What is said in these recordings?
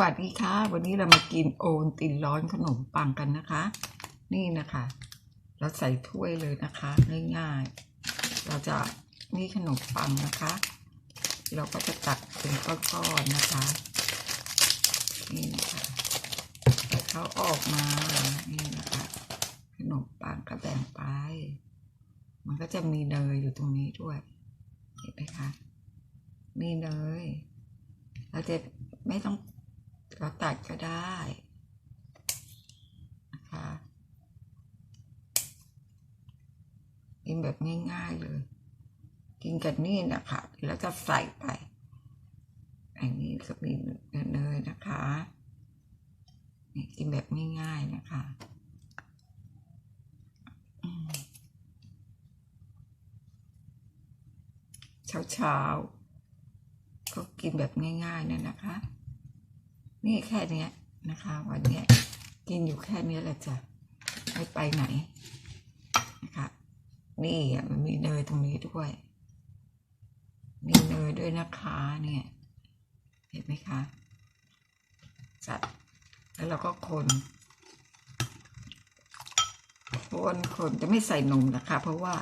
วัสดีค่ะ วันนี้เรามากินโอนตินร้อนขนมปังกันนะคะ นี่นะคะเราใส่ถ้วยเลยนะคะง่ายๆ เราจะนี่ขนมปังนะคะ เราก็จะตักเป็นก้อนๆนะคะ นี่นะคะเขาออกมานี่นะคะ ขนมปังก็แบ่งไป มันก็จะมีเนยอยู่ตรงนี้ด้วยเห็นไหมคะมีเนยเราจะไม่ต้อง เราตัดก็ได้นะคะกินแบบง่ายๆเลย กินกับนี่นะคะแล้วจะใส่ไป อันนี้ก็มีเนยนะคะกินแบบง่ายๆนะคะเช้าๆก็กินแบบง่ายๆนี่ยนะคะ นี่แค่เนี้ยนะคะ วันนี้กินอยู่แค่เนี้ยแหละจ้ะไม่ไปไหนนะคะ นี่อะมันมีเนยตรงนี้ด้วย มีเนยด้วยนะคะเนี่ย เห็นไหมคะจัดแล้วเราก็คนคนคนจะไม่ใส่นมนะคะ เพราะว่า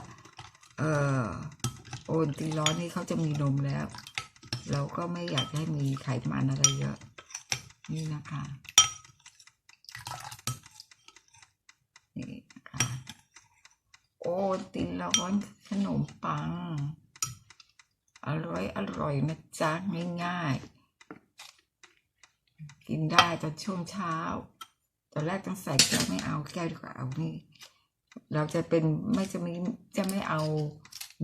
เออโอนตีร้อนนี่เขาจะมีนมแล้ว เราก็ไม่อยากให้มีไขมันอะไรเยอะ นี่นะคะนี่นะคะโอ้ตินร้อนขนมปัง อร่อยอร่อยนะจ๊ะง่ายๆ กินได้ตอนช่วงเช้า ตอนแรกต้องใส่แก้วไม่เอาแก้วดีกว่าเอานี่ เราจะเป็นไม่จะไม่จะไม่เอา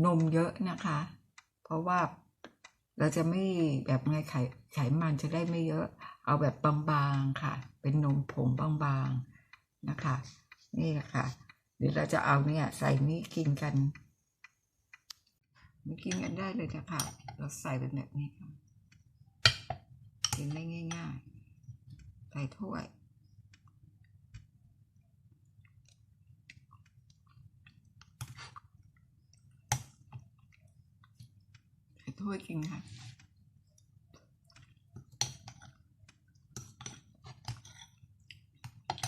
นมเยอะนะคะ เพราะว่าเราจะไม่แบบไงไขไขมันจะได้ไม่เยอะ เอาแบบบางๆค่ะ เป็นนมผงบางๆนะคะ นี่แหละค่ะ เดี๋ยวเราจะเอาเนี่ยใส่นี่กินกันมันกินกันได้เลยนะคะ เราใส่เป็นแบบนี้ค่ะกินได้ง่ายๆ ใส่ถ้วยใส่ถ้วยกินค่ะ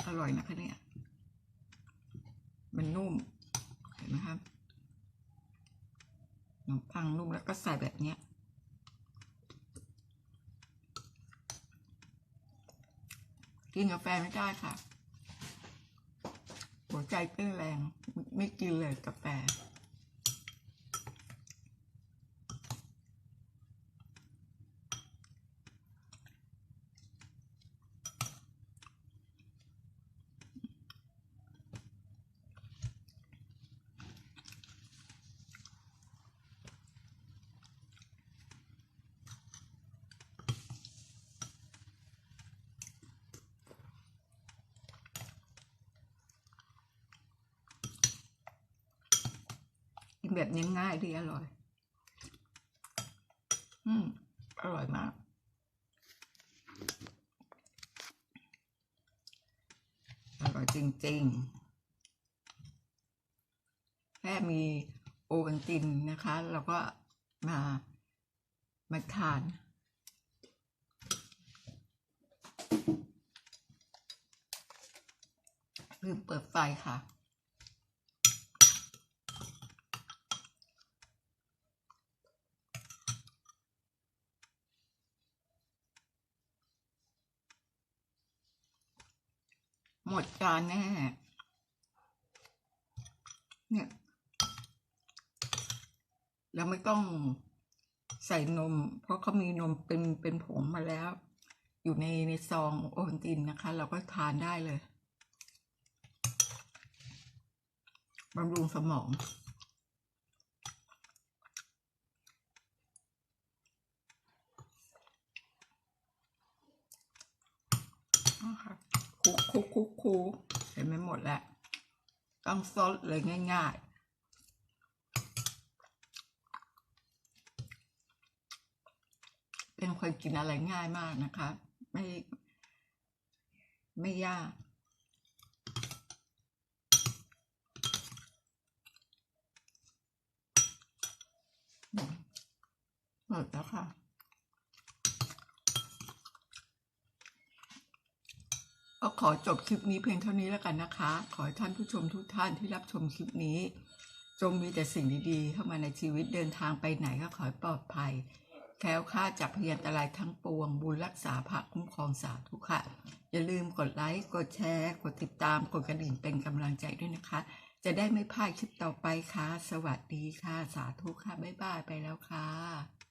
อร่อยนะคะเนี่ย มันนุ่ม เห็นไหมครับขนมปังนุ่มแล้วก็ใส่แบบเนี้ย กินกาแฟไม่ได้ค่ะ หัวใจเต้นแรง ไม่ไม่กินเลยกาแฟ แบบง่ายๆดีอร่อย อืม อร่อยมากอร่อยจริงๆ แค่มีโอวัลตินนะคะเราก็มามาทาน ลืมเปิดไฟค่ะ หมดจานแน่เนี่ยแล้วไม่ต้องใส่นม เพราะเขามีนมเป็นเป็นผงมาแล้ว อยู่ในในซองโอนตินนะคะ เราก็ทานได้เลยบำรุงสมอง อ่า ค่ะคุกคุกคุกคุกเห็นไหมหมดแล้วต้องซดเลยง่ายๆ เป็นคนกินอะไรง่ายมากนะคะ ไม่ ไม่ยากหมดแล้วค่ะ ก็ขอจบคลิปนี้เพียงเท่านี้แล้วกันนะคะ ขอให้ท่านผู้ชมทุกท่านที่รับชมคลิปนี้ จงมีแต่สิ่งดีๆ เข้ามาในชีวิตเดินทางไปไหนก็ขอให้ปลอดภัย แคล้วคลาดจากพยันตรายทั้งปวง บุญรักษาพระคุ้มครองสาธุค่ะ อย่าลืมกดไลค์ กดแชร์ กดติดตาม กดกระดิ่งเป็นกำลังใจด้วยนะคะ จะได้ไม่พลาดคลิปต่อไปค่ะ สวัสดีค่ะ สาธุค่ะ บ๊ายบายไปแล้วค่ะ